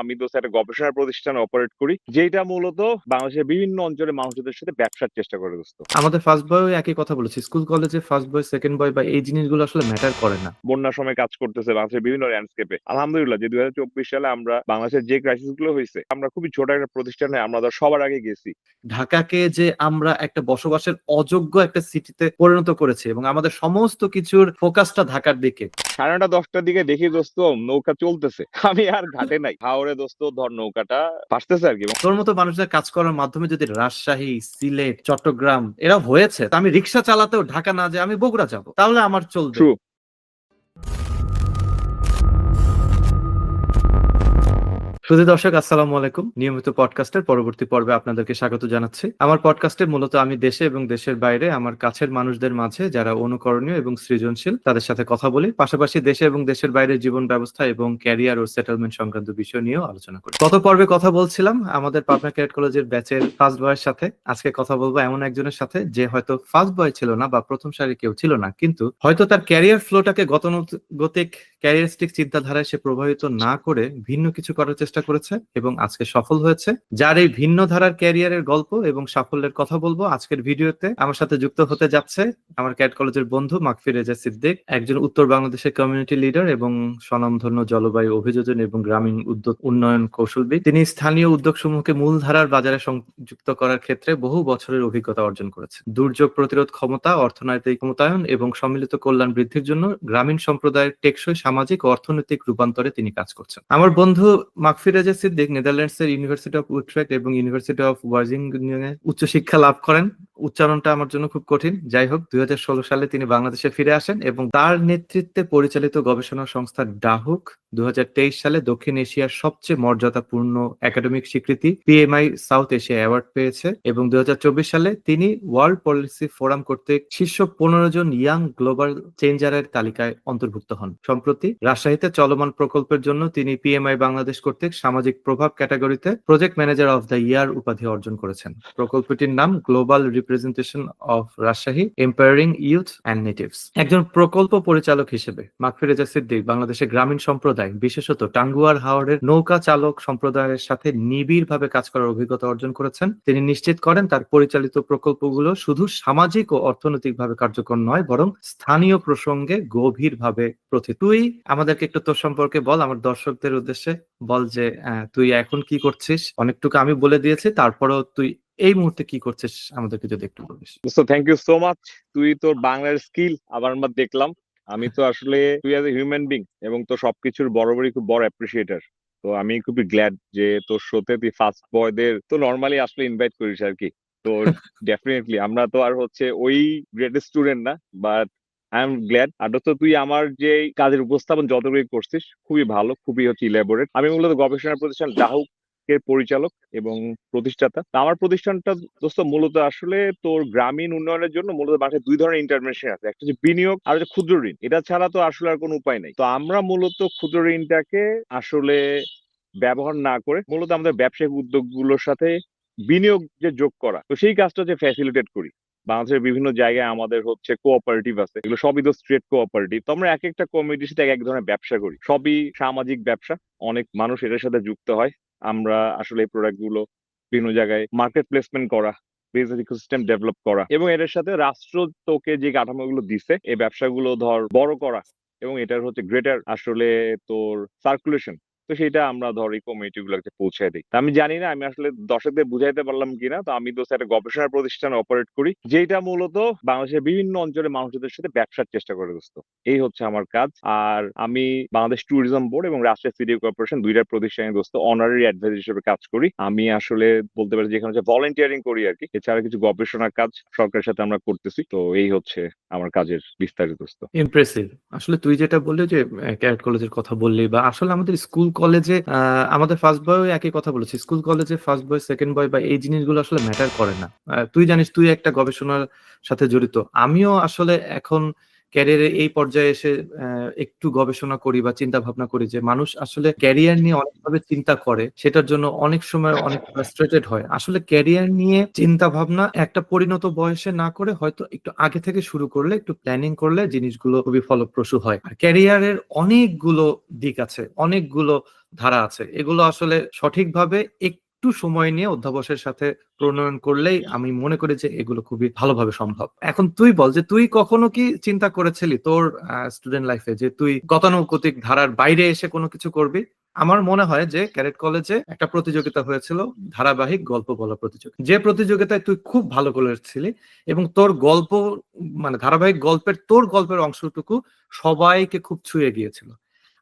আমি তো একটা গবেষণা প্রতিষ্ঠান অপারেট করি যেটা মূলত বাংলাদেশের বিভিন্ন অঞ্চলের মানুষদের সাথে ব্যবসার চেষ্টা করে দোস্ত। আমাদের ফার্স্ট বয় একই কথা বলেছি স্কুল কলেজে ফার্স্ট বয় সেকেন্ড বয় বা এই জিনিসগুলো আসলে ম্যাটার করে না। বন্যার সময় কাজ করতেছে বাংলাদেশের বিভিন্ন ল্যান্ডস্কেপে আলহামদুলিল্লাহ যে দুই সালে আমরা বাংলাদেশের যে ক্রাইসিসগুলো হয়েছে আমরা খুবই ছোট একটা প্রতিষ্ঠানে আমরা সবার আগে গেছি। ঢাকাকে যে আমরা একটা বসবাসের অযোগ্য একটা সিটিতে পরিণত করেছি এবং আমাদের সমস্ত কিছুর ফোকাসটা ঢাকার দিকে। সাড়ে নটা দশটার দিকে দেখি দোস্ত নৌকা চলতেছে। আমি আর ঘাটে নাই। হাওড়ে দোস্ত ধর নৌকাটা ভাসতেছে আর কি। তোর মতো মানুষের কাজ করার মাধ্যমে যদি রাজশাহী সিলেট চট্টগ্রাম এরা হয়েছে তা আমি রিক্সা চালাতেও ঢাকা না যে আমি বগুড়া যাব। তাহলে আমার চলবে। শুধু দর্শক, আসসালামু আলাইকুম। নিয়মিত পডকাস্টের পরবর্তী পর্বে আপনাদেরকে স্বাগত জানাচ্ছি। আমার পডকাস্টে মূলত আমি দেশে এবং দেশের বাইরে আমার কাছের মানুষদের মাঝে যারা অনুকরণীয় এবং সৃজনশীল, তাদের সাথে কথা বলি, পাশাপাশি দেশে এবং দেশের বাইরে জীবন ব্যবস্থা এবং ক্যারিয়ার ও সেটেলমেন্ট সংক্রান্ত বিষয় নিয়েও আলোচনা করি। গত পর্বে কথা বলছিলাম আমাদের পাবনা ক্যাডেট কলেজের ব্যাচের ফার্স্ট বয়ের সাথে। আজকে কথা বলব এমন একজনের সাথে যে হয়তো ফার্স্ট বয় ছিল না বা প্রথম সারি কেউ ছিল না, কিন্তু হয়তো তার ক্যারিয়ার ফ্লোটাকে গতানুগতিক, ক্যারিয়ারিস্টিক চিন্তাধারায় সে প্রভাবিত না করে ভিন্ন কিছু করার চেষ্টা করেছে এবং আজকে সফল হয়েছে। যার এই ভিন্ন ধারার ক্যারিয়ারের গল্প এবং সাফল্যের কথা বলব আজকের ভিডিওতে। আমার সাথে যুক্ত হতে যাচ্ছে আমার ক্যাট কলেজের বন্ধু মাকফি রেজা সিদ্দিক, একজন উত্তর বাংলাদেশের কমিউনিটি লিডার এবং স্বনামধন্য জলবায়ু অভিযোজন এবং গ্রামীণ উদ্যোগ উন্নয়ন কৌশলবিদ। তিনি স্থানীয় উদ্যোগ সমূহকে মূলধারার বাজারে সংযুক্ত করার ক্ষেত্রে বহু বছরের অভিজ্ঞতা অর্জন করেছে দুর্যোগ প্রতিরোধ ক্ষমতা, অর্থনৈতিক ক্ষমতায়ন এবং সম্মিলিত কল্যাণ বৃদ্ধির জন্য গ্রামীণ সম্প্রদায়ের টেকসই সামাজিক অর্থনৈতিক রূপান্তরে তিনি কাজ করছেন। আমার বন্ধু মাকফি রেজা সিদ্দিক নেদারল্যান্ডস এর ইউনিভার্সিটি অফ উট্রেক্ট এবং ইউনিভার্সিটি অফ ওয়াজিংটনে উচ্চশিক্ষা লাভ করেন। উচ্চারণটা আমার জন্য খুব কঠিন। যাই হোক, দুই সালে তিনি বাংলাদেশে ফিরে আসেন এবং তার নেতৃত্বে পরিচালিত গবেষণা সংস্থা ডাহুক দু সালে দক্ষিণ এশিয়ার সবচেয়ে মর্যাদাপূর্ণ একাডেমিক স্বীকৃতি পিএমআই সাউথ এশিয়া অ্যাওয়ার্ড পেয়েছে এবং দু হাজার চব্বিশ সালে তিনি ওয়ার্ল্ড পলিসি ফোরাম কর্তৃক শীর্ষ পনেরো জন ইয়াং গ্লোবাল চেঞ্জারের তালিকায় অন্তর্ভুক্ত হন। সম্প্রতি রাজশাহীতে চলমান প্রকল্পের জন্য তিনি পিএমআই বাংলাদেশ কর্তৃক সামাজিক প্রভাব ক্যাটাগরিতে project manager of the year উপাধি অর্জন করেছেন। প্রকল্পটির নাম global representation of Rajshahi empowering youth and natives একজন প্রকল্প পরিচালক হিসেবে মাকফিরেজা সিদ্দিক বাংলাদেশের গ্রামীণ সম্প্রদায়, বিশেষত টাঙ্গুয়ার হাওড়ের নৌকা চালক সম্প্রদায়ের সাথে নিবিড়ভাবে কাজ করার অভিজ্ঞতা অর্জন করেছেন। তিনি নিশ্চিত করেন তার পরিচালিত প্রকল্পগুলো শুধু সামাজিক ও অর্থনৈতিকভাবে কার্যকর নয়, বরং স্থানীয় প্রসঙ্গে গভীরভাবে প্রতি তুই আমাদেরকে একটু তোর সম্পর্কে বল, আমার দর্শকদের উদ্দেশ্যে। বল যে তুই এখন কি করছিস? অনেকটুকু আমি বলে দিয়েছি তারপরও তুই এই মুহূর্তে কি করছিস আমাদেরকে যদি একটু বলিস। দোস্ত থ্যাংক ইউ সো মাচ তুই তোর বাংলার স্কিল আবার আমরা দেখলাম। আমি তো আসলে তুই অ্যাজ এ হিউম্যান বিং এবং তো সবকিছুর বরাবরই খুব বড় অ্যাপ্রিসিয়েটার তো আমি খুবই গ্ল্যাড যে তোর শোতে তুই ফার্স্ট বয়দের তো নর্মালি আসলে ইনভাইট করিস আর কি। তো ডেফিনেটলি আমরা তো আর হচ্ছে ওই গ্রেটেস্ট স্টুডেন্ট না বাট আই এম গ্ল্যাড আর দোস্ত, তুই আমার যে কাজের উপস্থাপন যতটুকু করছিস, খুবই ভালো, খুবই হচ্ছে ইলাবোরেট আমি মূলত গবেষণা প্রতিষ্ঠান ডাহুক এর পরিচালক এবং প্রতিষ্ঠাতা। আমার প্রতিষ্ঠানটা দোস্ত, মূলত আসলে তোর গ্রামীণ উন্নয়নের জন্য মূলত বাংলাদেশে দুই ধরনের ইন্টারভেনশন আছে। একটা হচ্ছে বিনিয়োগ আর হচ্ছে ক্ষুদ্র ঋণ। এটা ছাড়া তো আসলে আর কোনো উপায় নেই। তো আমরা মূলত ক্ষুদ্র ঋণটাকে আসলে ব্যবহার না করে মূলত আমাদের ব্যবসায়িক উদ্যোগগুলোর সাথে বিনিয়োগ যে যোগ করা, তো সেই কাজটা যে ফ্যাসিলিটেট করি। বাংলাদেশের বিভিন্ন জায়গায় আমাদের হচ্ছে কোঅপারেটিভ আছে। এগুলো সবই তো স্ট্রেট কোঅপারেটিভ তো আমরা এক একটা কমিটির সাথে এক এক ধরনের ব্যবসা করি। সবই সামাজিক ব্যবসা। অনেক মানুষ এটার সাথে যুক্ত হয়। আমরা আসলে এই প্রোডাক্টগুলো বিভিন্ন জায়গায় মার্কেট প্লেসমেন্ট করা বিজনেস ইকোসিস্টেম ডেভেলপ করা এবং এটার সাথে রাষ্ট্র তোকে যে কাঠামোগুলো দিছে, এই ব্যবসাগুলো ধর বড় করা এবং এটার হচ্ছে গ্রেটার আসলে তোর সার্কুলেশন তো সেটা আমরা ধর এই কমিটি গুলোকে পৌঁছে দিই। আমি জানি না, আমি আসলে দর্শকদের বুঝাইতে পারলাম কিনা, তো আমি তো একটা গবেষণা প্রতিষ্ঠান অপারেট করি যেটা মূলত বাংলাদেশের বিভিন্ন অঞ্চলের মানুষদের সাথে ব্যবসার চেষ্টা করে দোস্ত। এই হচ্ছে আমার কাজ। আর আমি বাংলাদেশ ট্যুরিজম বোর্ড এবং রাজশাহী সিটি কর্পোরেশন দুইটার প্রতিষ্ঠানে দোস্ত অনারারি অ্যাডভাইজার হিসেবে কাজ করি। আমি আসলে বলতে পারি যেখানে হচ্ছে ভলেন্টিয়ারিং করি আর কি এছাড়া কিছু গবেষণা কাজ সরকারের সাথে আমরা করতেছি। তো এই হচ্ছে আমার কাজের বিস্তারিত দোস্ত। ইমপ্রেসিভ আসলে তুই যেটা বললি যে ক্যারেট কলেজের কথা বললি বা আসলে আমাদের স্কুল কলেজে আমাদের ফার্স্ট বয় একই কথা বলেছি। স্কুল কলেজে ফার্স্ট বয় সেকেন্ড বয় বা এই জিনিসগুলো আসলে ম্যাটার করে না। তুই জানিস, তুই একটা গবেষণার সাথে জড়িত। আমিও আসলে এখন ক্যারিয়ারে এই পর্যায়ে এসে একটু গবেষণা করি বা চিন্তা ভাবনা করি যে মানুষ আসলে ক্যারিয়ার নিয়ে অনেকভাবে চিন্তা করে, সেটার জন্য অনেক সময় অনেক ফ্রাস্ট্রেটেড হয়। আসলে ক্যারিয়ার নিয়ে চিন্তা ভাবনা একটা পরিণত বয়সে না করে হয়তো একটু আগে থেকে শুরু করলে, একটু প্ল্যানিং করলে জিনিসগুলো খুবই ফলপ্রসূ হয়। আর ক্যারিয়ারের অনেকগুলো দিক আছে, অনেকগুলো ধারা আছে। এগুলো আসলে সঠিকভাবে একটু সময় নিয়ে অধ্যাবসের সাথে প্রণয়ন করলেই আমি মনে করি যে এগুলো খুবই ভালোভাবে সম্ভব। এখন তুই বল যে তুই কখনো কি চিন্তা করেছিলি তোর স্টুডেন্ট লাইফে যে তুই গতানুগতিক ধারার বাইরে এসে কোনো কিছু করবি? আমার মনে হয় যে ক্যারেট কলেজে একটা প্রতিযোগিতা হয়েছিল ধারাবাহিক গল্প বলা প্রতিযোগিতা। যে প্রতিযোগিতায় তুই খুব ভালো করেছিলি এবং তোর গল্প মানে ধারাবাহিক গল্পের তোর গল্পের অংশটুকু সবাইকে খুব ছুঁয়ে গিয়েছিল।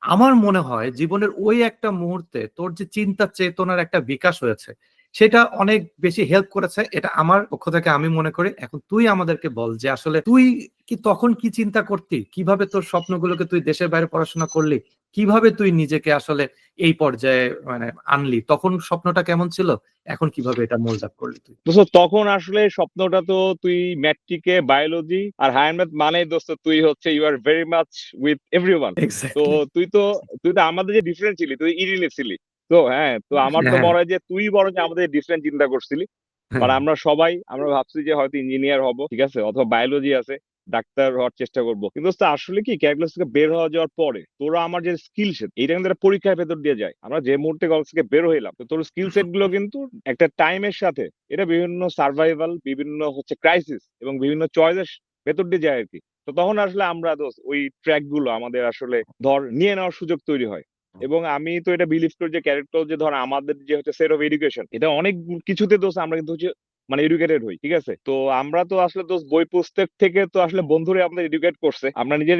আমার মনে হয় জীবনের ওই একটা মুহূর্তে তোর যে চিন্তা চেতনার একটা বিকাশ হয়েছে, সেটা অনেক বেশি হেল্প করেছে। এটা আমার পক্ষ থেকে আমি মনে করি। এখন তুই আমাদেরকে বল যে আসলে তুই কি তখন কি চিন্তা করতি? কীভাবে তোর স্বপ্নগুলোকে তুই দেশের বাইরে পড়াশোনা করলি? কীভাবে তুই নিজেকে আসলে এই পর্যায়ে মানে আনলি? তখন স্বপ্নটা কেমন ছিল? এখন কীভাবে এটা মোল্ড আপ করলি তুই? তখন আসলে স্বপ্নটা তো তুই ম্যাট্রিকে বায়োলজি আর হায়ার ম্যাথ মানে দোস্ত তুই হচ্ছে you are very much with everyone তো তুই তো তুই তো আমাদের যে ডিফারেন্ট ছিলি তুই ইরিনে ছিলি। তো হ্যাঁ তো আমার তো হ্যাঁ। মনে হয় যে তুই বরং আমাদের ডিফারেন্ট চিন্তা করছিলি। মানে আমরা সবাই আমরা ভাবছি যে হয়তো ইঞ্জিনিয়ার হব ঠিক আছে? অথবা বায়োলজি আছে। ডাক্তার হওয়ার চেষ্টা করব। কিন্তু আসলে কি ক্যালকুলাস থেকে বের হওয়া যাওয়ার পরে তোরা আমার যে স্কিল সেট এইটা কিন্তু একটা পরীক্ষার ভেতর দিয়ে যায়। আমরা যে মুহূর্তে কলেজ থেকে বের হইলাম তো তোর স্কিল সেটগুলো কিন্তু একটা টাইমের সাথে এটা বিভিন্ন সার্ভাইভাল বিভিন্ন হচ্ছে ক্রাইসিস এবং বিভিন্ন চয়েসের ভেতর দিয়ে যায় আর কি তো তখন আসলে আমরা দোস্ত ওই ট্র্যাকগুলো আমাদের আসলে ধর নিয়ে নেওয়ার সুযোগ তৈরি হয়। এবং আমি তো এটা বিলিভ করি যে ক্যারেক্টার যে ধর আমাদের যে হচ্ছে সেট অফ এডুকেশন এটা অনেক কিছুতে দোষ আমরা কিন্তু হচ্ছে মানে এডুকেটেড হই, ঠিক আছে? তো আমরা তো আসলে দোষ বই পুস্তক থেকে তো আসলে বন্ধুরা আমাদের এডুকেট করছে। আমরা নিজের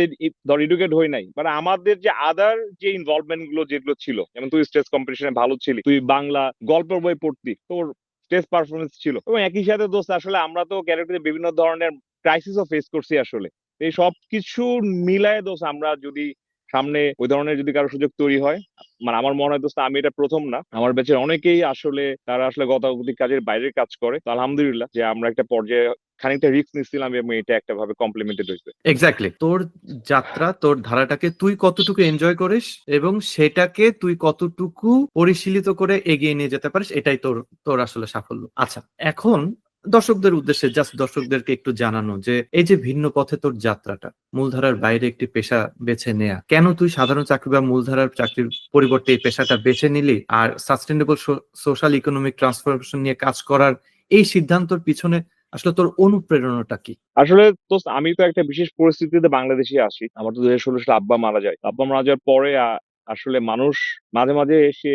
ধর এডুকেট হই নাই মানে আমাদের যে আদার যে ইনভলভমেন্টগুলো যেগুলো ছিল, যেমন তুই স্টেজ কম্পিটিশনে ভালো ছিলি, তুই বাংলা গল্পের বই পড়তি, তোর স্টেজ পারফরমেন্স ছিল, এবং একই সাথে দোস্ত আসলে আমরা তো ক্যারেক্টারে বিভিন্ন ধরনের ক্রাইসিসও ফেস করছি আসলে। এই সব কিছু মিলায় দোষ আমরা যদি সামনে ওই ধরনের যদি কারও সুযোগ তৈরি হয় মানে আমার মনে হয় দোস্ত আমি এটা প্রথম না। আমার ব্যাচের অনেকেই আসলে, তারা আসলে গতাগতিক কাজের বাইরের কাজ করে। তো আলহামদুলিল্লাহ যে আমরা একটা পর্যায়ে খানিকটা রিস্ক নিচ্ছিলাম এবং এটা একটা ভাবে কমপ্লিমেন্টেড হয়েছে। এক্স্যাক্টলি তোর যাত্রা, তোর ধারাটাকে তুই কতটুকু এনজয় করিস এবং সেটাকে তুই কতটুকু পরিশীলিত করে এগিয়ে নিয়ে যেতে পারিস, এটাই তোর তোর আসলে সাফল্য। আচ্ছা এখন দর্শকদের উদ্দেশ্যে জাস্ট দর্শকদেরকে একটু জানানো যে, এই যে ভিন্ন পথে তোর যাত্রাটা, মূলধারার বাইরে একটি পেশা বেছে নেয়া, কেন তুই সাধারণ চাকরি বা মূলধারার চাকরির পরিবর্তে এই পেশাটা বেছে নিলি? আর সাস্টেনেবল সোশ্যাল ইকোনমিক ট্রান্সফরমেশন নিয়ে কাজ করার এই সিদ্ধান্তর পিছনে আসলে তোর অনুপ্রেরণাটা কি? আসলে তো আমি তো একটা বিশেষ পরিস্থিতিতে বাংলাদেশে আসি আমার তো দুই হাজার ষোলো সালে আব্বা মারা যায়। আব্বা মারা যাওয়ার পরে আসলে মানুষ মাঝে মাঝে এসে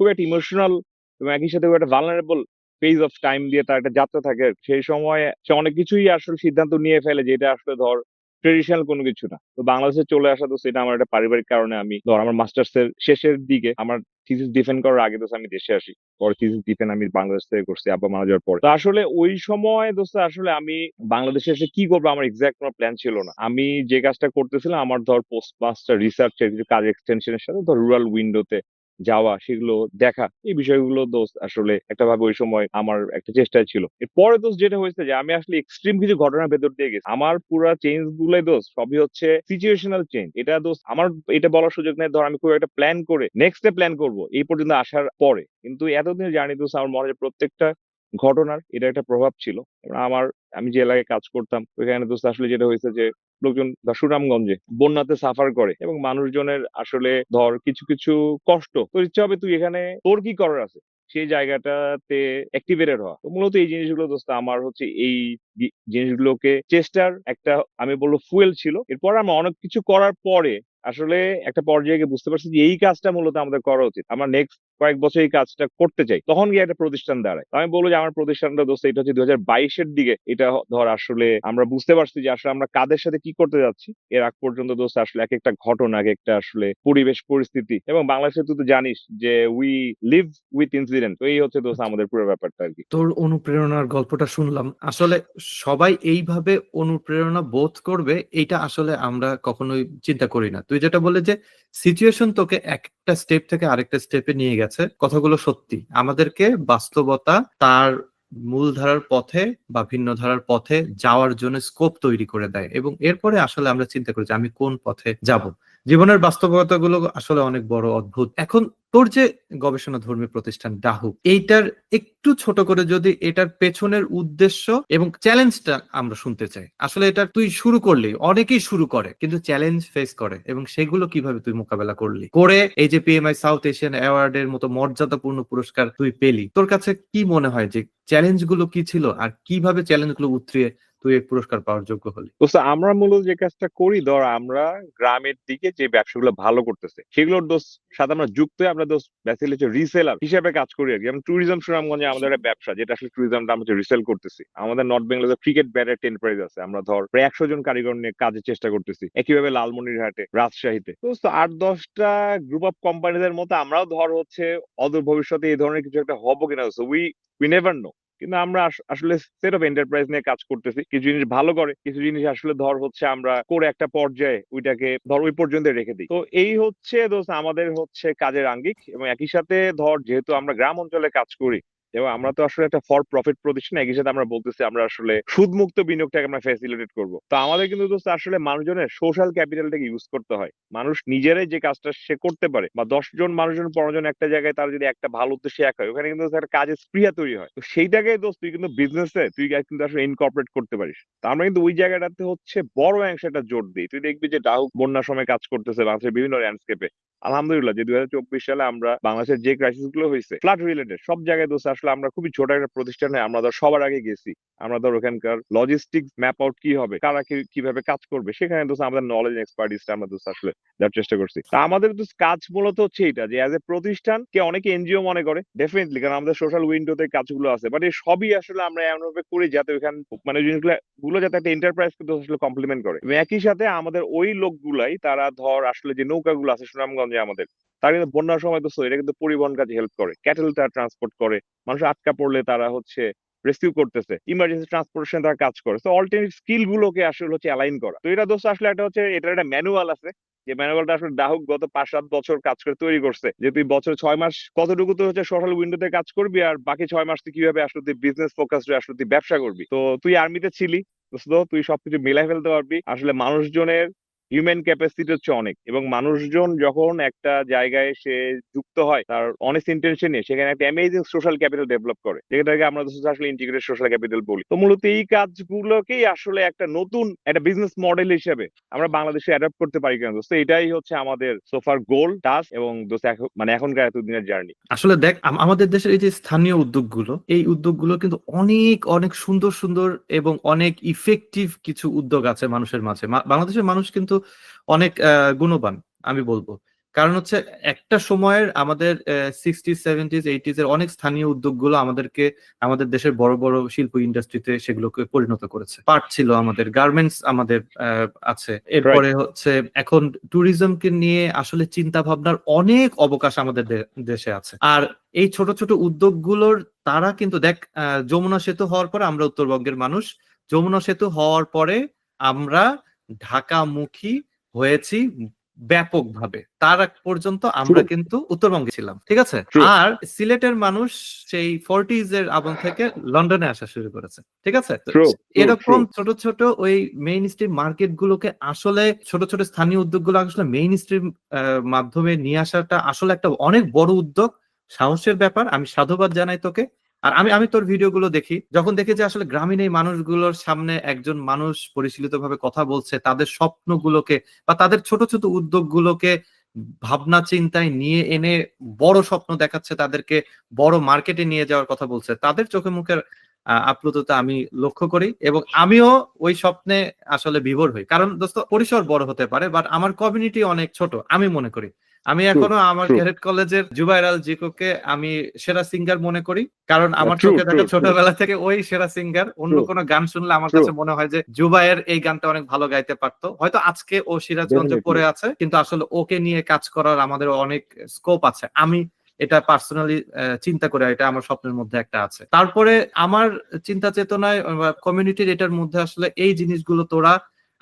খুব একটা ইমোশনাল এবং একই সাথে একটা ভালনারেবল ফেজ অফ টাইম দিয়ে তার একটা যাত্রা থাকে। সেই সময় সে অনেক কিছুই আসলে সিদ্ধান্ত নিয়ে ফেলে যেটা আসলে ধর ট্রেডিশনাল কোনো কিছু না। তো বাংলাদেশে চলে আসা তো সেটা আমার একটা পারিবারিক কারণে আমি ধর আমার মাস্টার্স এর শেষের দিকে আমার থিসিস ডিফেন্ড করার আগে তো আমি দেশে আসি। পরে থিসিস ডিফেন্ড আমি বাংলাদেশ থেকে করছি, আব্বা মারা যাওয়ার পর। তো আসলে ওই সময় দোস্ত আসলে আমি বাংলাদেশে এসে কি করব আমার এক্সাক্ট কোনো প্ল্যান ছিল না। আমি যে কাজটা করতেছিলাম, আমার ধর পোস্ট মাস্টার রিসার্চ এর কিছু কাজ এক্সটেনশনের সাথে ধর রুরাল উইন্ডোতে যাওয়া সেগুলো দেখা, এই বিষয়গুলো দোস্ত আসলে একটা ভাবে ওই সময় আমার একটা চেষ্টা ছিল। এরপরে দোস্ত যেটা হয়েছে যে আমি আসলে এক্সট্রিম কিছু ঘটনার ভেতর দিয়ে গেছি। আমার পুরো চেঞ্জগুলো দোস্ত সবই হচ্ছে সিচুয়েশনাল চেঞ্জ এটা দোস্ত আমার এটা বলার সুযোগ নেই। ধর আমি খুব একটা প্ল্যান করে নেক্সট প্ল্যান করব, এই পর্যন্ত আসার পরে। কিন্তু এতদিন জানি দোস্ত আমার মনে হয় প্রত্যেকটা ঘটনার এটা একটা প্রভাব ছিল। আমার, আমি যে এলাকায় কাজ করতাম, ওইখানে দোস্ত আসলে যেটা হয়েছে যে, লোকজন সুনামগঞ্জে বন্যাতে সাফার করে এবং মানুষজনের আসলে ধর কিছু কিছু কষ্ট। তোর ইচ্ছা হবে তুই এখানে, তোর কি করার আছে? সেই জায়গাটাতে অ্যাক্টিভেটেড হওয়া। তো মূলত এই জিনিসগুলো দোস্ত আমার হচ্ছে এই জিনিসগুলোকে চেষ্টার একটা, আমি বলব ফুয়েল ছিল। এরপর আমরা অনেক কিছু করার পরে আসলে একটা পর্যায়ে বুঝতে পারছি যে, এই কাজটা মূলত আমাদের করা উচিত। আমরা নেক্সট কয়েক বছর এই কাজটা করতে চাই তখন গিয়ে একটা প্রতিষ্ঠান দাঁড়ায়। আমি বলব যে আমার প্রতিষ্ঠানটা দোস্ত এটা হচ্ছে দুই হাজার দিকে। এটা ধর আসলে আমরা বুঝতে পারছি যে আসলে আমরা কাদের সাথে কি করতে যাচ্ছি। এর আগ পর্যন্ত দোস্ত আসলে এক একটা ঘটনা এক একটা আসলে পরিবেশ পরিস্থিতি এবং বাংলাদেশে তুই তো জানিস যে উই লিভ উইথ ইনসিডেন্ট তো এই হচ্ছে দোস্ত আমাদের পুরো ব্যাপারটা আর কি। তোর অনুপ্রেরণার গল্পটা শুনলাম। আসলে সবাই এইভাবে অনুপ্রেরণা বোধ করবে এটা আসলে আমরা কখনোই চিন্তা করি না। তুই যেটা বলে যে সিচুয়েশন তোকে একটা স্টেপ থেকে আরেকটা স্টেপে নিয়ে গেছে কথাগুলো সত্যি। আমাদেরকে বাস্তবতা তার মূল ধারার পথে বা ভিন্ন ধারার পথে যাওয়ার জন্য স্কোপ তৈরি করে দেয় এবং এরপরে আসলে আমরা চিন্তা করি যে আমি কোন পথে যাব। জীবনের বাস্তবতাগুলো আসলে অনেক বড় অদ্ভুত। এখন তোর যে গবেষণা ধর্মী প্রতিষ্ঠান ডাহু, এইটার একটু ছোট করে যদি এটার পেছনের উদ্দেশ্য এবং চ্যালেঞ্জটা আমরা শুনতে চাই। আসলে এটা তুই শুরু করলি, অনেকেই শুরু করে, কিন্তু চ্যালেঞ্জ ফেস করে এবং সেগুলো কীভাবে তুই মোকাবেলা করলি? করে এই যে পিএমআই সাউথ এশিয়ান অ্যাওয়ার্ডের মতো মর্যাদাপূর্ণ পুরস্কার তুই পেলি। তোর কাছে কি মনে হয় যে চ্যালেঞ্জগুলো কি ছিল আর কীভাবে চ্যালেঞ্জগুলো উতরিয়ে তুই এই পুরস্কার পাওয়ার যোগ্য হলি। আমরা মূলত যে কাজটা করি, ধর আমরা গ্রামের দিকে যে ব্যবসাগুলো ভালো করতেছে, সেগুলোর দোষ সাথে আমরা যুক্ত হয়ে আমরা দোষ বেসিক্যালি হচ্ছে রিসেলার হিসেবে কাজ করি আর কি। যেমন ট্যুরিজম সুনামগঞ্জে আমাদের একটা ব্যবসা, যেটা আসলে ট্যুরিজমটা আমরা রিসেল করতেছি। আমাদের নর্থ বেঙ্গলে ক্রিকেট ব্যাটের এন্টারপ্রাইজ আছে। আমরা ধর প্রায় একশো জন কারিগর নিয়ে কাজের চেষ্টা করতেছি। একইভাবে লালমনিরহাটে, রাজশাহীতে। দোস্ত আট দশটা গ্রুপ অফ কোম্পানিদের মতো আমরাও ধর হচ্ছে অদূর ভবিষ্যতে এই ধরনের কিছু একটা হব কিনা। উই উই নেভার নো কিন্তু আমরা আসলে সেট অফ এন্টারপ্রাইজ নিয়ে কাজ করতেছি। কিছু জিনিস ভালো করে, কিছু জিনিস আসলে ধর হচ্ছে আমরা করে একটা পর্যায়ে ওইটাকে ধর ওই পর্যন্ত রেখে দিই। তো এই হচ্ছে দোস্ত আমাদের হচ্ছে কাজের আঙ্গিক এবং একই সাথে ধর যেহেতু আমরা গ্রাম অঞ্চলে কাজ করি এবং আমরা তো আসলে একটা ফর প্রফিট প্রতিষ্ঠান, একই সাথে আমরা বলতেছি আমরা আসলে সুদ মুক্ত বিনিয়োগটাকে আমরা ফ্যাসিলিটেট করব। তো আমাদের কিন্তু দোস্ত আসলে মানুষজনের সোশ্যাল ক্যাপিটালটাকে ইউজ করতে হয়। মানুষ নিজেরাই যে কাজটা সে করতে পারে বা দশ জন মানুষজন, পনেরো জন একটা জায়গায় তার যদি একটা ভালো উদ্দেশ্যে এক হয়, ওখানে কিন্তু একটা কাজের স্পৃহা তৈরি হয়। তো সেইটাকে দোস্ত তুই কিন্তু বিজনেসে তুই কিন্তু আসলে ইনকর্পোরেট করতে পারিস। তো আমরা কিন্তু ওই জায়গাটাতে হচ্ছে বড় অংশে একটা জোর দিই। তুই দেখবি যে ডাহুক বন্যার সময় কাজ করতেছে বাংলাদেশের বিভিন্ন ল্যান্ডস্কেপে আলহামদুলিল্লাহ যে দুই চব্বিশ সালে আমরা বাংলাদেশের যে ক্রাইসিসগুলো হয়েছে ফ্লাড রিলেটেড সব জায়গায় দোষ। আসলে আমরা খুবই ছোট একটা প্রতিষ্ঠানে আমরা ধর সবার আগে গেছি। আমরা ধর ওখানকার লজিস্টিক ম্যাপ আউট কি হবে, কারা কীভাবে কাজ করবে, সেখানে দোষ আমাদের নলেজ এক্সপার্টিসটা আমরা দোষ আসলে দেওয়ার চেষ্টা করছি। তা আমাদের তো কাজ মূলত হচ্ছে এটা যে অ্যাজ এ প্রতিষ্ঠান কে অনেকে এনজিও মনে করে ডেফিনেটলি কারণ আমাদের সোশ্যাল উইন্ডোতে কাজগুলো আছে। বাট এই সবই আসলে আমরা এমন ভাবে করি যাতে ওখানে মানে জিনিসগুলো, গুলো যাতে একটা এন্টারপ্রাইজ কিন্তু আসলে কমপ্লিমেন্ট করে। একই সাথে আমাদের ওই লোকগুলাই, তারা ধর আসলে যে নৌকাগুলো আছে, সুনামগঞ্জে আমাদের। তারা কিন্তু বন্যার সময় তো এটা কিন্তু পরিবহন কাজে হেল্প করে। ক্যাটেল তারা ট্রান্সপোর্ট করে, মানুষ আটকা পড়লে তারা হচ্ছে রেস্কিউ করতেছে। ইমার্জেন্সি ট্রান্সপোর্টেশন তারা কাজ করে। তো অল্টারনেটিভ স্কিল গুলোকে আসলে হচ্ছে অ্যালাইন করা। তো এটা দোষ আসলে একটা হচ্ছে, এটার একটা ম্যানুয়াল আছে। যে ম্যানুয়ালটা আসলে ডাহুক গত পাঁচ সাত বছর কাজ করে তৈরি করছে। যে তুই বছর ছয় মাস কতটুকু তো হচ্ছে সোশ্যাল উইন্ডোতে কাজ করবি আর বাকি ছয় মাস তুই কীভাবে আসলে তুই বিজনেস ফোকাস আসলে তুই ব্যবসা করবি? তো তুই আর্মিতে ছিলি। দোস্ত, তুই সবকিছু মিলাই ফেলতে পারবি। আসলে মানুষজনের হিউম্যান ক্যাপাসিটি হচ্ছে অনেক এবং মানুষজন যখন একটা জায়গায় সে যুক্ত হয়, তার অনেস্ট ইন্টেনশন নিয়ে সেখানে একটা অ্যামেজিং সোশ্যাল ক্যাপিটাল ডেভেলপ করে। যেটাকে আমরা আসলে ইন্টিগ্রেটেড সোশ্যাল ক্যাপিটাল বলি। তো মূলত এই কাজগুলোকেই আসলে একটা নতুন, একটা বিজনেস মডেল হিসেবে আমরা বাংলাদেশে অ্যাডাপ্ট করতে পারি কেন? দোস্ত এটাই হচ্ছে আমাদের সোফার গোল টাস্ক এবং দোস্ত মানে এখনকার এতদিনের জার্নি আসলে দেখ, আম- আমাদের দেশের এই যে স্থানীয় উদ্যোগগুলো, এই উদ্যোগগুলো কিন্তু অনেক অনেক সুন্দর সুন্দর এবং অনেক ইফেক্টিভ কিছু উদ্যোগ আছে মানুষের মাঝে। বাংলাদেশের মানুষ কিন্তু অনেক গুণবান আমি বলব। কারণ হচ্ছে একটা সময়ের আমাদের সিক্সটিজ সেভেন্টিজ এইটিজ এর অনেক স্থানীয় উদ্যোগগুলো আমাদেরকে আমাদের দেশের বড় বড় শিল্প ইন্ডাস্ট্রিতে সেগুলোকে পরিণত করেছে। পার্ট ছিল আমাদের গার্মেন্টস আমাদের আছে। এরপরে হচ্ছে এখন ট্যুরিজমকে নিয়ে আসলে চিন্তা ভাবনার অনেক অবকাশ আমাদের দেশে আছে। আর এই ছোট ছোট উদ্যোগগুলোর তারা কিন্তু দেখ আহ, যমুনা সেতু হওয়ার পরে আমরা উত্তরবঙ্গের মানুষ। যমুনা সেতু হওয়ার পরে আমরা ঢাকামুখী হয়েছি ব্যাপকভাবে। তার আগ পর্যন্ত আমরা কিন্তু উত্তরবঙ্গে ছিলাম ঠিক আছে? আর সিলেটের মানুষ সেই ফোরটিজ এর আবন থেকে লন্ডনে আসা শুরু করেছে ঠিক আছে? এরকম ছোট ছোট ওই মেইন স্ট্রিম মার্কেট গুলোকে আসলে ছোট ছোট স্থানীয় উদ্যোগগুলো আসলে মেইন স্ট্রিম মাধ্যমে নিয়ে আসাটা আসলে একটা অনেক বড় উদ্যোগ। সাহসের ব্যাপার আমি সাধুবাদ জানাই তোকে। আর আমি আমি তোর ভিডিওগুলো দেখি। যখন দেখি যে আসলে গ্রামীণ এই মানুষগুলোর সামনে একজন মানুষ পরিশীলিত ভাবে কথা বলছে, তাদের স্বপ্নগুলোকে বা তাদের ছোট ছোট উদ্যোগগুলোকে ভাবনা, চিন্তায় নিয়ে এনে বড় স্বপ্ন দেখাচ্ছে, তাদেরকে বড় মার্কেটে নিয়ে যাওয়ার কথা বলছে, তাদের চোখে মুখের আপ্লুততা আমি লক্ষ্য করি এবং আমিও ওই স্বপ্নে আসলে বিভোর হই। কারণ দোস্ত, পরিসর বড় হতে পারে বাট আমার কমিউনিটি অনেক ছোট, আমি মনে করি। আমি এখনও আমার. ক্যারেট কলেজের জুবাইর আল জিকোকে আমি সেরা সিঙ্গার মনে করি কারণ আমার চোখে দেখা ছোটবেলা থেকে ওই সেরা সিঙ্গার অন্য. কোনো গান শুনলে আমার কাছে মনে হয় যে জুবাইয়ের এই গানটা অনেক ভালো গাইতে পারতো হয়তো আজকে ও সিরাজগঞ্জে. পড়ে আছে কিন্তু আসলে ওকে নিয়ে কাজ করার আমাদের অনেক স্কোপ আছে আমি এটা পার্সোনালি চিন্তা করে এটা আমার স্বপ্নের মধ্যে একটা আছে তারপরে আমার চিন্তা চেতনায় কমিউনিটির এটার মধ্যে আসলে এই জিনিসগুলো তোরা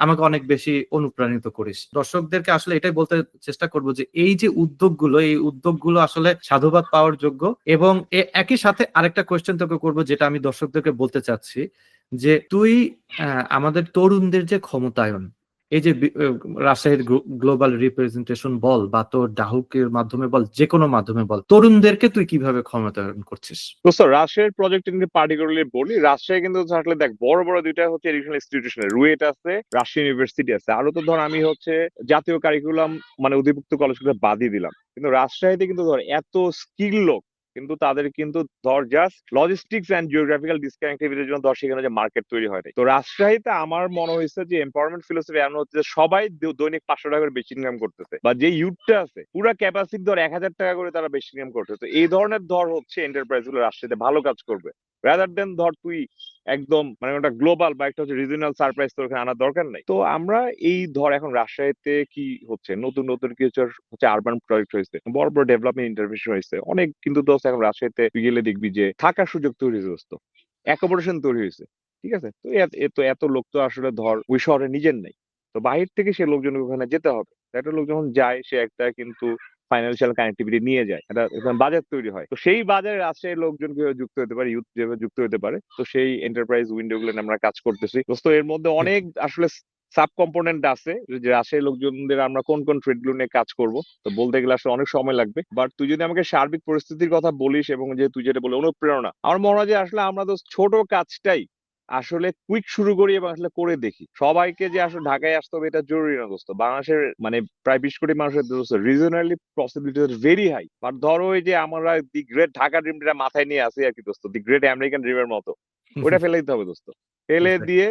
আমাকে অনেক বেশি অনুপ্রাণিত করিস। দর্শকদেরকে আসলে এটাই বলতে চেষ্টা করব যে, এই যে উদ্যোগগুলো, এই উদ্যোগগুলো আসলে সাধুবাদ পাওয়ার যোগ্য এবং একই সাথে আরেকটা কোয়েশ্চেন তোকে করব যেটা আমি দর্শকদেরকে বলতে চাচ্ছি যে, তুই আমাদের তরুণদের যে ক্ষমতায়ন এই যে রাজশাহীর গ্লোবাল রিপ্রেজেন্টেশন বল বা তোর ডাহুকের মাধ্যমে বল যে কোনো মাধ্যমে বল, তরুণদেরকে তুই কীভাবে ক্ষমতায়ন করছিস? দোস্ত রাজশাহীর প্রজেক্ট নিয়ে পার্টিকুলারলি বলি, রাজশাহী কিন্তু আসলে দেখ, বড় বড় দুইটা হচ্ছে এডুকেশনাল ইনস্টিটিউশন রুয়েট আছে, রাজশাহী ইউনিভার্সিটি আছে। আরও তো ধর আমি হচ্ছে জাতীয় কারিকুলাম মানে অধিভুক্ত কলেজগুলো বাদই দিলাম। কিন্তু রাজশাহীতে কিন্তু ধর এত স্কিল লোক কিন্তু তাদের কিন্তু ধর জাস্ট লজিস্টিক্স অ্যান্ড জিওগ্রাফিক্যাল ডিসকানেক্টিভিটির জন্য ধর সেখানে যে মার্কেট তৈরি হয় তো রাজশাহীতে আমার মনে হয়েছে যে এম্পাওয়ারমেন্ট ফিলোসফি এমন হচ্ছে যে সবাই দৈনিক পাঁচশো টাকা করে বেশি ইনকাম করতেছে। বা যে ইউথটা আছে, পুরা ক্যাপাসিটি ধর এক হাজার টাকা করে তারা বেশি ইনকাম করতেছে। এই ধরনের ধর হচ্ছে এন্টারপ্রাইজগুলো রাজশাহীতে ভালো কাজ করবে। রাদার দেন ধর তুই একদম মানে ওটা গ্লোবাল বা একটা হচ্ছে রিজনাল সারপ্রাইজ তোর এখানে আনার দরকার নাই। তো আমরা এই ধর এখন রাজশাহীতে কি হচ্ছে? নতুন নতুন কিছু হচ্ছে আরবান প্রজেক্ট হয়েছে, বড় বড় ডেভেলপমেন্ট ইন্টারভেনশন হয়েছে, অনেক কিন্তু দোস্ত এখন রাজশাহীতে গেলে দেখবি যে থাকার সুযোগ তৈরি হয়েছে অ্যাকোমোডেশন তৈরি হয়েছে, ঠিক আছে? তো এত এত এত লোক তো আসলে ধর ওই শহরে নিজের নেই, তো বাহির থেকে সে লোকজন ওখানে যেতে হবে একটা লোক যখন যায় সে একটা কিন্তু ফাইন্যান্সিয়াল কানেক্টিভিটি নিয়ে যায়। একটা বাজার তৈরি হয়। তো সেই বাজারে রাজশাহীর লোকজন কীভাবে যুক্ত হতে পারে ইউথ যেভাবে যুক্ত হতে পারে। তো সেই এন্টারপ্রাইজ উইন্ডো গুলো আমরা কাজ করতেছি। দোস্ত এর মধ্যে অনেক আসলে সাব কম্পোনেন্ট আছে যে রাজশাহীর লোকজনদের আমরা কোন কোন ট্রেডগুলো নিয়ে কাজ করব। তো বলতে গেলে আসলে অনেক সময় লাগবে। বাট তুই যদি আমাকে সার্বিক পরিস্থিতির কথা বলিস এবং যে তুই যেটা বলে অনুপ্রেরণা। আমার মনে হয় যে আসলে আমরা তো ছোট কাজটাই আসলে কুইক শুরু করি এবং আসলে করে দেখি। সবাইকে যে আসলে ঢাকায় আসতে হবে এটা জরুরি না দোস্ত। বাংলাদেশের মানে প্রায় বিশ কোটি মানুষের দোস্ত। Regionally possibility very high but ধরো ওই যে আমরা দি গ্রেট ঢাকা ড্রিমটা মাথায় নিয়ে আসি আর কি দোস্ত দি গ্রেট আমেরিকান ড্রিমের মতো। ওটা ফেলে দিতে হবে দোস্ত। ফেলে দিয়ে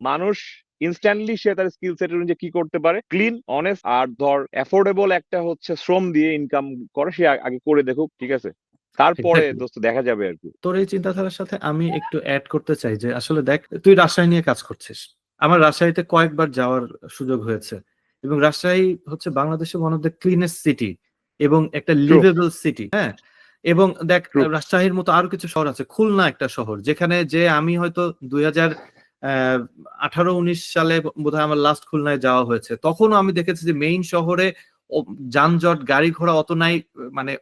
মানুষ ইনস্ট্যান্টলি সে তার স্কিল সেট অনুযায়ী কি করতে পারে? ক্লিন অনেস্ট আর ধর অ্যাফোর্ডেবল একটা হচ্ছে শ্রম দিয়ে ইনকাম করে সে আগে করে দেখুক ঠিক আছে? তারপরে দোস্ত দেখা যাবে আর কি। তোর এই চিন্তাধারার সাথে আমি একটু অ্যাড করতে চাই যে আসলে দেখ তুই রাজশাহী নিয়ে কাজ করছিস। আমার রাজশাহীতে কয়েকবার যাওয়ার সুযোগ হয়েছে এবং রাজশাহী হচ্ছে বাংলাদেশের one of the cleanest city এবং একটা লিভেবল সিটি হ্যাঁ? এবং দেখ রাজশাহীর মতো আরও কিছু শহর আছে খুলনা একটা শহর যেখানে যে আমি হয়তো দুই হাজার আঠারো উনিশ সালে বোধহয় আমার লাস্ট খুলনায় যাওয়া হয়েছে। তখনও আমি দেখেছি যে মেইন শহরে যানজট গাড়ি ঘোড়া অত নাই মানে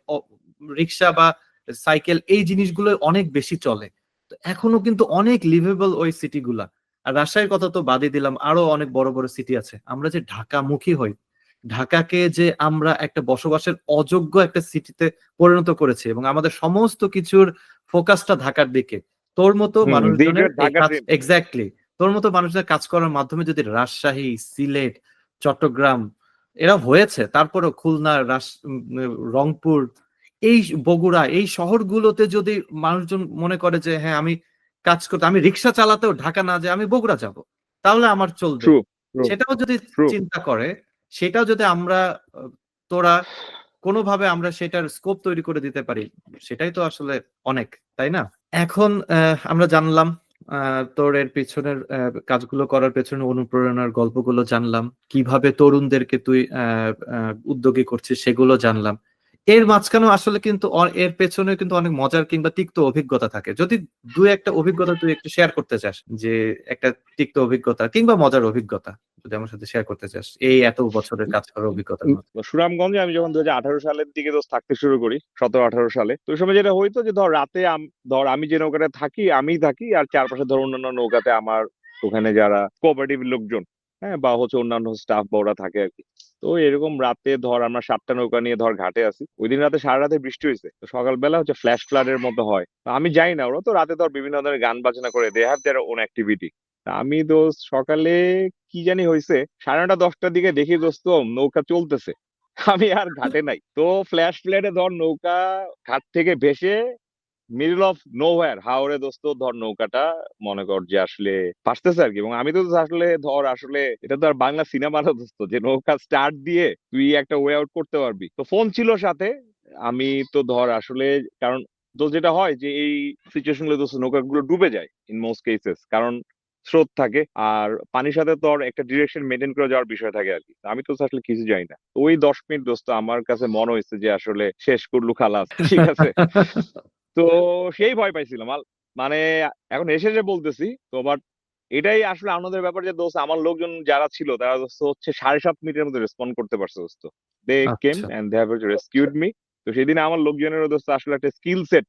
রিক্সা বা সাইকেল এই জিনিসগুলো অনেক বেশি চলে। তো এখনও কিন্তু অনেক লিভেবল ওই সিটি গুলা আর রাজশাহীর কথা তো বাদই দিলাম আরও অনেক বড় বড় সিটি আছে। আমরা যে ঢাকামুখী হই ঢাকাকে যে আমরা একটা বসবাসের অযোগ্য একটা সিটিতে পরিণত করেছি এবং আমাদের সমস্ত কিছুর ফোকাসটা ঢাকার দিকে। তোর মতো মানুষজনের। এক্স্যাক্টলি তোর মতো মানুষদের কাজ করার মাধ্যমে যদি রাজশাহী সিলেট চট্টগ্রাম এরা হয়েছে তারপরেও খুলনা রংপুর এই বগুড়া এই শহরগুলোতে যদি মানুষজন মনে করে যে হ্যাঁ আমি কাজ করতে আমি রিক্সা চালাতেও ঢাকা না যে আমি বগুড়া যাব। তাহলে আমার চলবে। সেটাও যদি চিন্তা করে সেটাও যদি আমরা তোরা কোনোভাবে আমরা সেটার স্কোপ তৈরি করে দিতে পারি সেটাই তো আসলে অনেক তাই না? এখন আহ, আমরা জানলাম আহ, তোর এর পিছনের কাজগুলো করার পেছনে অনুপ্রেরণার গল্পগুলো জানলাম কীভাবে তরুণদেরকে তুই উদ্যোগী করছিস সেগুলো জানলাম। এর মাঝখানেও আসলে কিন্তু এর পেছনে কিন্তু অনেক মজার কিংবা তিক্ত অভিজ্ঞতা থাকে। যদি দু একটা অভিজ্ঞতা তুই একটু শেয়ার করতে চাস যে একটা তিক্ত অভিজ্ঞতা কিংবা মজার অভিজ্ঞতা যদি আমার সাথে শেয়ার করতে চাস এই এত বছরের কাজ করার অভিজ্ঞতা তো সুনামগঞ্জে আমি যখন দু হাজার আঠারো সালের দিকে তো থাকতে শুরু করি সতেরো আঠারো সালে তো ওই সময় যেটা হইতো যে ধর রাতে ধর আমি যে নৌকাতে থাকি আমি থাকি আর চারপাশে ধর অন্যান্য নৌকাতে আমার ওখানে যারা কোঅপারেটিভ লোকজন হ্যাঁ বা হচ্ছে অন্যান্য স্টাফ বা ওরা থাকে আর কি তো এরকম রাতে ধর আমরা সাতটা নৌকা নিয়ে ধর ঘাটে আসি ওই দিন রাতে সারা রাতে বৃষ্টি হয়েছে তো সকালবেলা হচ্ছে ফ্ল্যাশ ফ্লাডের মতো হয়। আমি যাই না, ওরা তো রাতে ধর বিভিন্ন ধরনের গান বাজনা করে they have their own activity আমি দোস্ত সকালে কি জানি হয়েছে সাড়ে নটা দশটার দিকে দেখি দোস্ত নৌকা চলতেছে। আমি আর ঘাটে নাই। তো ফ্ল্যাশ ফ্ল্যাডে ধর নৌকা ঘাট থেকে ভেসে মিডল অফ নো হোয়ার হাওড়ে দোস্ত, ধর নৌকাটা। মনে কর যে আসলে ভাসতেছে আর কি এবং আমি তো আসলে, ধর আসলে, এটা তো আর বাংলা সিনেমা না দোস্ত, যে নৌকা স্টার্ট দিয়ে তুই একটা ওয়ে আউট করতে পারবি। তো ফোন ছিল সাথে, আমি তো ধর আসলে, কারণ তো যেটা হয় যে এই সিচুয়েশনগুলো দোস্ত নৌকাগুলো ডুবে যায় ইন মোস্ট কেসেস কারণ স্রোত থাকে। আর পানির সাথে তোর একটা ডিরেকশন মেনটেন করে যাওয়ার বিষয় থাকে আর কি আমি তো আসলে কিছু জানি না। ওই দশ মিনিট দোস্ত আমার কাছে মনে হয়েছে যে আসলে শেষ করলু খালাস, ঠিক আছে? তো সেই ভয় পাইছিলাম। মানে এখন এসে যে বলতেছি তো বাট এটাই আসলে আনন্দের ব্যাপার যে দোস্ত আমার লোকজন যারা ছিল তারা দোস্ত হচ্ছে সাড়ে সাত মিনিটের মধ্যে রেসপন্ড করতে পারছে দোস্ত। They came. And they have rescued me তো সেদিন আমার লোকজনেরও দোস্ত আসলে একটা স্কিল সেট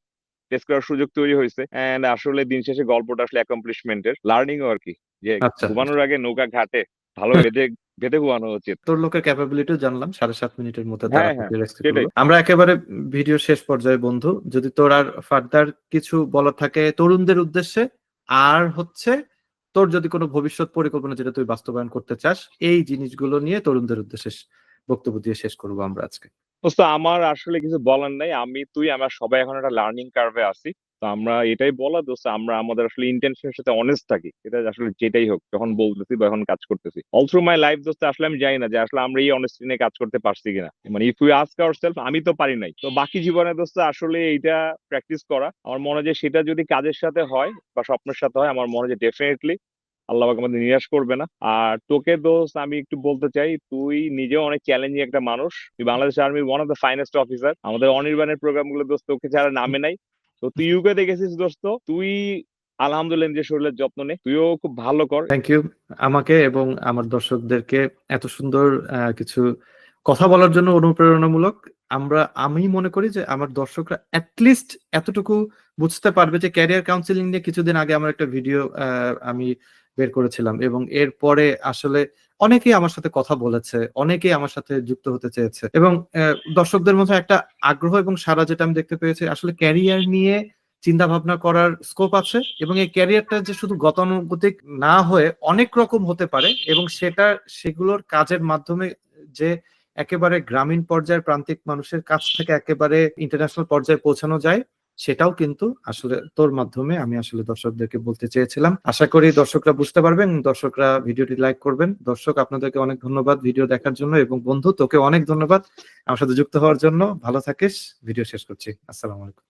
টেস্ট করার সুযোগ তৈরি হয়েছে। এন্ড আসলে দিন শেষে গল্পটা আসলে অ্যাকমপ্লিশমেন্টের লার্নিং আর কি। যে আচ্ছা। ঘুমানোর আগে নৌকা ঘাটে ভালো বেঁধে বেঁধে ঘুমানো উচিত। তোর লোকের ক্যাপাবিলিটিও জানলাম সাড়ে সাত মিনিটের মধ্যে হ্যাঁ, হ্যাঁ। আমরা একেবারে ভিডিও শেষ পর্যায়ে বন্ধু। যদি তোর আর ফার্দার কিছু বলার থাকে তরুণদের উদ্দেশ্যে আর হচ্ছে তোর যদি কোনো ভবিষ্যৎ পরিকল্পনা যেটা তুই বাস্তবায়ন করতে চাস এই জিনিসগুলো নিয়ে তরুণদের উদ্দেশ্যে বক্তব্য দিয়ে শেষ করব আমরা আজকে। আমার আসলে কিছু বলার নাই। আমি তুই আমরা সবাই এখন একটা লার্নিং কার্ভে আছি। তো আমরা এটাই বলা দোস্ত আমরা আমাদের আসলে ইন্টেনশনের সাথে অনেস্ট থাকি। এটা আসলে যেটাই হোক, যখন বলতেছি বা এখন কাজ করতেছি। অল থ্রু মাই লাইফ দোস্ত আসলে আমি জানি না যে আসলে আমরা এই অনেস্টি নিয়ে কাজ করতে পারছি কিনা। মানে if you ask our self আমি তো পারি নাই। তো বাকি জীবনে দোস্ত আসলে এইটা প্র্যাকটিস করা। আমার মনে হয় যে সেটা যদি কাজের সাথে হয় বা স্বপ্নের সাথে হয়, আমার মনে হয় যে ডেফিনেটলি আল্লাহ আমাদের নিরাশ করবে না। আর তোকে দোস্ত আমি একটু বলতে চাই, তুই নিজেও অনেক চ্যালেঞ্জিং একটা মানুষ। তুই বাংলাদেশ আর্মির one of the finest officer আমাদের অনির্বাণের প্রোগ্রামগুলো দোস্ত তোকে ছাড়া নামে নাই। তো তুই ইউকে দেখেছিস দোস্ত? তুই আলহামদুলিল্লাহ নিজের শরীরের যত্ন নে। তুইও খুব ভালো কর। থ্যাংক ইউ আমাকে এবং আমার দর্শকদেরকে এত সুন্দর কিছু কথা বলার জন্য অনুপ্রেরণামূলক আমরা, আমি মনে করি যে আমার দর্শকরা অ্যাটলিস্ট এতটুকু বুঝতে পারবে যে ক্যারিয়ার কাউন্সিলিং নিয়ে কিছুদিন আগে আমার একটা ভিডিও আমি বের করেছিলাম এবং এরপরে আসলে অনেকেই আমার সাথে কথা বলেছে, অনেকেই আমার সাথে যুক্ত হতে চেয়েছে এবং দর্শকদের মধ্যে একটা আগ্রহ এবং সারা যেটা আমি দেখতে পেয়েছি, আসলে ক্যারিয়ার নিয়ে চিন্তা ভাবনা করার স্কোপ আছে এবং এই ক্যারিয়ারটা যে শুধু গতানুগতিক না হয়ে অনেক রকম হতে পারে এবং সেটা, সেগুলোর কাজের মাধ্যমে যে একেবারে গ্রামীণ পর্যায়ের প্রান্তিক মানুষের কাছ থেকে একেবারে ইন্টারন্যাশনাল পর্যায়ে পৌঁছানো যায়। সেটাও কিন্তু আসলে তোর মাধ্যমে আমি আসলে দর্শকদেরকে বলতে চেয়েছিলাম। আশা করি দর্শকরা বুঝতে পারবেন, দর্শকরা ভিডিওটি লাইক করবেন। দর্শক, আপনাদেরকে অনেক ধন্যবাদ ভিডিও দেখার জন্য এবং বন্ধু, তোকে অনেক ধন্যবাদ। আমার সাথে যুক্ত হওয়ার জন্য ভালো থাকিস। ভিডিও শেষ করছি। আসসালামু আলাইকুম।